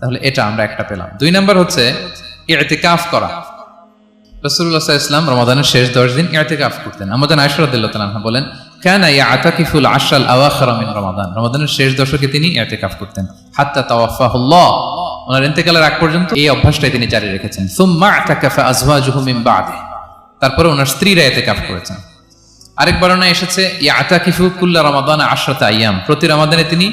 তাহলে এটা আমরা একটা পেলাম। দুই নাম্বার হচ্ছে ইতিকাফ করা। রসুল্লাহ ইসলাম রমাদানের শেষ দশ দিন করতেন। আমাদের বলেন, কেন আশাল আওয়াখারা মিন রমাদান। রমাদানের শেষ দশকে তিনি করতেন। হাত্তা তাওয়াফাহুল্লাহ। ওনার ইন্তেকালের আগ পর্যন্ত এই অভ্যাসটাই তিনি জারি রেখেছেন। সুম্মা আতাকাফা আজওয়াজুহু মিন বাদে। তারপরে ওনার স্ত্রীরা ইতিকাফ করেছেন। আরেক বর্ণনা এসেছে, ইয়াতাকিফু কুল্লা রমাদান আশরাত আইয়াম প্রতি রমাদানে তিনি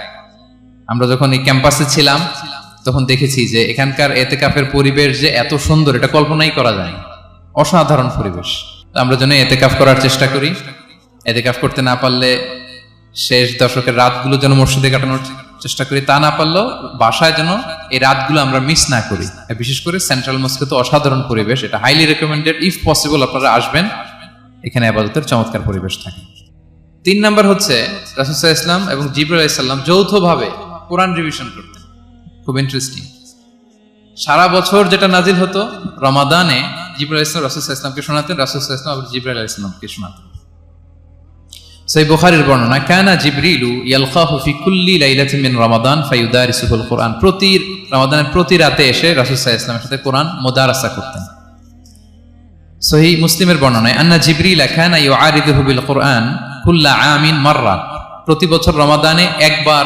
আমরা যখন এই ক্যাম্পাসে ছিলাম, তখন দেখেছি যে এখানকার এতে কাফের পরিবেশ যে এত সুন্দর, এটা কল্পনাই করা যায় অসাধারণ পরিবেশ। আমরা যেন এতে কাফ করার চেষ্টা করি। এতে কাফ করতে না পারলে শেষ দশকের রাতগুলো যেন মসজিদে কাটানোর চেষ্টা করি। তা না পারলেও বাসায় যেন এই রাতগুলো আমরা মিস না করি। বিশেষ করে সেন্ট্রাল মস্কে তো অসাধারণ পরিবেশ, এটা হাইলি রেকমেন্ডেড ইফ পসিবল আপনারা আসবেন, এখানে আবাদতের চমৎকার পরিবেশ থাকে। তিন নাম্বার হচ্ছে রাসুসাহ ইসলাম এবং জিবরুল ইসলাম যৌথভাবে কোরআন রিভিশন করতেন খুব ইন্টারেস্টিং সারা বছর যেটা নাজিল হতো, রমাদানে জিবরুল ইসলাম রাসুসাহ ইসলামকে শোনাতেন রাসুসাহ ইসলাম আবার জিবরুল ইসলামকে শোনাতেন। সেই বুখারীর বর্ণনা, কানা জিবরিলু ইয়ালকাহু ফি কুল্লি লাইলাতিন মিন রমাদান ফায়ুদারিসুল কোরআন। প্রতি রমাদানের প্রতি রাতে এসে রাসূল সাল্লাল্লাহু ইসলামের সাথে কোরআন মুদারাসা করতেন। সহি মুসলিমের বর্ণনায়, আন্না জিবরিল কানা ইউআরিদুহু বিল কোরআন কুল্লা আমিন মাররা। প্রতি বছর রমাদানে একবার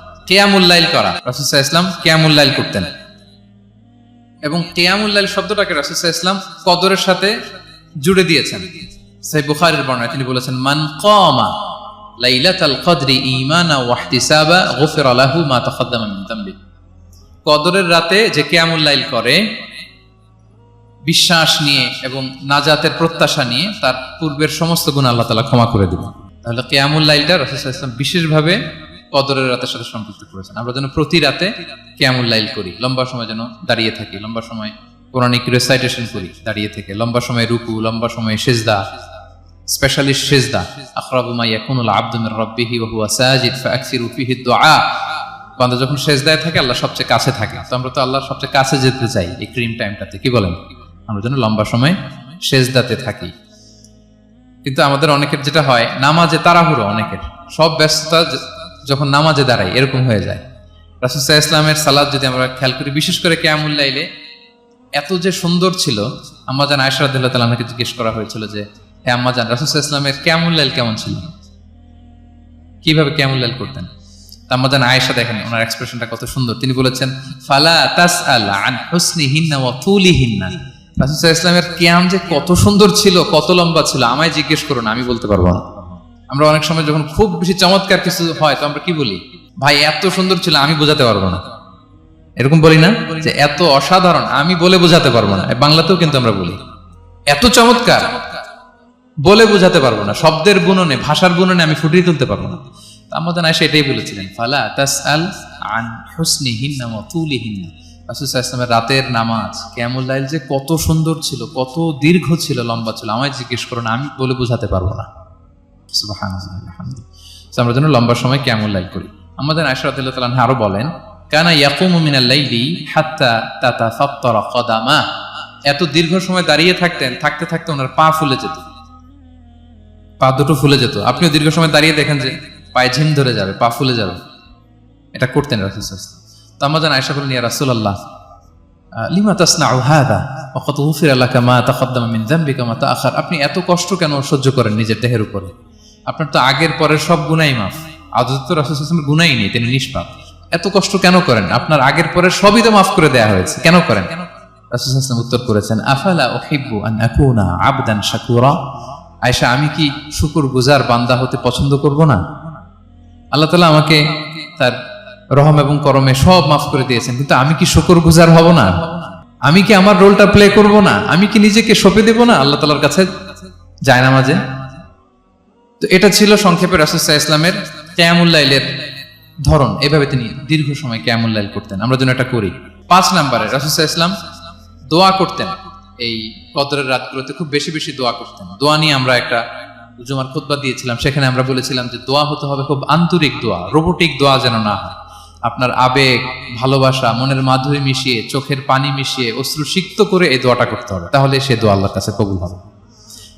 কেয়ামুল্লাইল করা। রাসুল ইসলাম কেয়ামুল্লাইল করতেন। এবং কেয়ামুল্লাইল শব্দটাকে রাসুল ইসলাম কদরের সাথে জুড়ে দিয়েছেন। সেই বুখারের বর্ণায় তিনি বলেছেন, মান কমা লাইলাতাল কদরি ঈমানা ওয়া ইহতিসাবা গুফিরা লাহু মা তাকাদ্দামা মিন যামবি কদরের রাতে যে কিয়ামুল করে, বিশ্বাস নিয়ে এবং নাজাতের প্রত্যাশা নিয়ে তার পূর্বের সমস্ত গুণ আল্লাহ তালা ক্ষমা করে দিবেন। তাহলে কেয়ামুল লাইলটা রসুল ইসলাম বিশেষভাবে কদরের রাতের সাথে সম্পৃক্ত করেছেন। আমরা যেন প্রতি রাতে কেয়ামুল লাইল করি, লম্বা সময় যেন দাঁড়িয়ে থাকি, লম্বা সময় পৌরাণিক রেসাইটেশন করি, দাঁড়িয়ে থেকে, লম্বা সময় রুকু, লম্বা সময় সেজদা স্পেশালিস্ট সেজদা, আখরাবু মা ইয়াকুনুল আবদু মির রাব্বিহি ওয়া হুয়া সাজিদ ফাআকসিরু ফিহি বান্দা যখন সেজদায় থাকে, আল্লাহ সবচেয়ে কাছে থাকে। তো আমরা তো আল্লাহর সবচেয়ে কাছে যেতে চাই এই ক্রিম টাইমটাতে কি বলেন? আমরা যেন লম্বা সময় সেজদাতে থাকি। কিন্তু আমাদের অনেকের যেটা হয়, নামাজে তাড়াহুড়ো অনেকের। সব ব্যস্ততা যখন নামাজে দাঁড়াই, এরকম হয়ে যায়। রাসুসাহ ইসলামের সালাদ যদি আমরা খেয়াল করি, বিশেষ করে কেয়ামুল লাইলে, এত যে সুন্দর ছিল আম্মাজান আয়সা রাদিল্লাহ তালাকে জিজ্ঞেস করা হয়েছিল যে হ্যাঁ আম্মাজান রাসুসাহ ইসলামের কেয়ামুল লাইল কেমন ছিল? কীভাবে কেয়ামুল লাইল করতেন? আম্মাজান আয়েশা দেখেন, ওনার এক্সপ্রেশনটা কত সুন্দর। তিনি বলেছেন, ফালা তাস আল আন রাসুসাহ ইসলামের কিয়াম যে কত সুন্দর ছিল, কত লম্বা ছিল, আমায় জিজ্ঞেস করুন, আমি বলতে পারব না। আমরা অনেক সময় যখন খুব বেশি চমৎকার কিছু হয়, তো আমরা কি বলি? ভাই, এত সুন্দর ছিল, আমি বোঝাতে পারব না। এরকম বলি না যে, এত অসাধারণ, আমি বলে বোঝাতে পারব না। বাংলাতেও কিন্তু আমরা বলি। এত চমৎকার, বলে বোঝাতে পারব না। শব্দের গুণনে ভাষার গুণনে আমি ফুটিয়ে তুলতে পারব না। আমাদের আয়সা এটাই বলেছিলেন, ফালা তাস আল আন হুসনি হিন্না তুলি হিন্না ইসলামের রাতের নামাজ কেমন লাইল যে কত সুন্দর ছিল, কত দীর্ঘ ছিল, লম্বা ছিল, আমায় জিজ্ঞেস করো না আমি বলে বোঝাতে পারব না। আমরা যেন লম্বা সময় কেমন লাইল করি। আমাদের তালান আরও বলেন, কানা ইয়াকুমু মিনাল লাইলি হাত্তা তাতা ফাত্তারা কদামা। এত দীর্ঘ সময় দাঁড়িয়ে থাকতেন, থাকতে থাকতে ওনার পা ফুলে যেত। পা দুটো ফুলে যেত। আপনিও দীর্ঘ সময় দাঁড়িয়ে দেখেন যে, পায়ে ঝিম ধরে যাবে, পা ফুলে যাবে। এটা করতেন রাসুল তো যেন আয়সা বলেন, ইয়া রাসূলুল্লাহ লিমা তাসনাউ হাদা? ওয়াকাদ গুফিরা লাকা মা তাকদ্দামা মিন যামবিকা, মা তাআখার? আপনি এত কষ্ট কেন সহ্য করেন নিজের দেহের উপরে? আপনার তো আগের পরের সব গুনাই মাফ। আদত তো রাসূল গুনাই নেই, তিনি নিষ্পাপ। এত কষ্ট কেন করেন? আপনার আগের পরের সবই তো মাফ করে দেয়া হয়েছে, কেন করেন? রাসূল সাল্লাল্লাহু উত্তর করেছেন, আফালা উহিব্বু আন আকুনা আবদান শাকুরা? আয়েশা, আমি কি শুকর গুজার বান্দা হতে পছন্দ করব না? আল্লাহ তালা আমাকে তার রহম এবং করমে সব মাফ করে দিয়েছেন, কিন্তু আমি কি শুকর গুজার হব না? আমি কি আমার রোলটা প্লে করব না? আমি কি নিজেকে সঁপে দেব না? আল্লাহ তালার কাছে যায় না মাঝে তো এটা ছিল সংক্ষেপে রাসুসাহ ইসলামের ক্যামুল্লাইলের ধরন। এভাবে তিনি দীর্ঘ সময় ক্যামুল্লাইল করতেন। আমরা যেন এটা করি। পাঁচ নাম্বারে রাসুসাহ ইসলাম দোয়া করতেন। এই কদরের রাতগুলোতে খুব বেশি বেশি দোয়া করতেন। দোয়া নিয়ে আমরা একটা জুমার খুতবা দিয়েছিলাম। সেখানে আমরা বলেছিলাম যে দোয়া হতে হবে খুব আন্তরিক দোয়া, রোবোটিক দোয়া যেন না হয়। আপনার আবেগ, ভালোবাসা, মনের মাধুরী মিশিয়ে, চোখের পানি মিশিয়ে অশ্রু সিক্ত করে এই দোয়াটা করতে হবে। তাহলে সে দোয়া আল্লাহর কাছে কবুল হবে।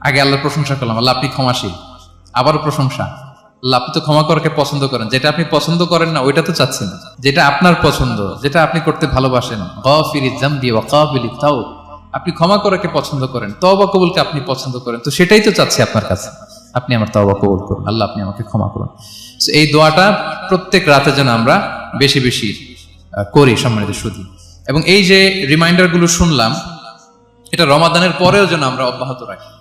আগে আল্লাহর প্রশংসা করলাম, আল্লাহ আপনি ক্ষমাশীল। আবারও প্রশংসা। আল্লাহ আপনি তো ক্ষমা করাকে পছন্দ করেন। যেটা আপনি পছন্দ করেন না, ওইটা তো চাচ্ছেন। যেটা আপনার পছন্দ, যেটা আপনি করতে ভালোবাসেন। তাও আপনি ক্ষমা করাকে পছন্দ করেন, তওবা কবুলকে আপনি পছন্দ করেন, তো সেটাই তো চাচ্ছি আপনার কাছে। আপনি আমার তওবা কবুল করুন, আল্লাহ আপনি আমাকে ক্ষমা করুন। এই দোয়াটা প্রত্যেক রাতে যেন আমরা বেশি বেশি করি, সম্মানিত সুধী। এবং এই যে রিমাইন্ডারগুলো শুনলাম, এটা রমাদানের পরেও যেন আমরা অব্যাহত রাখি।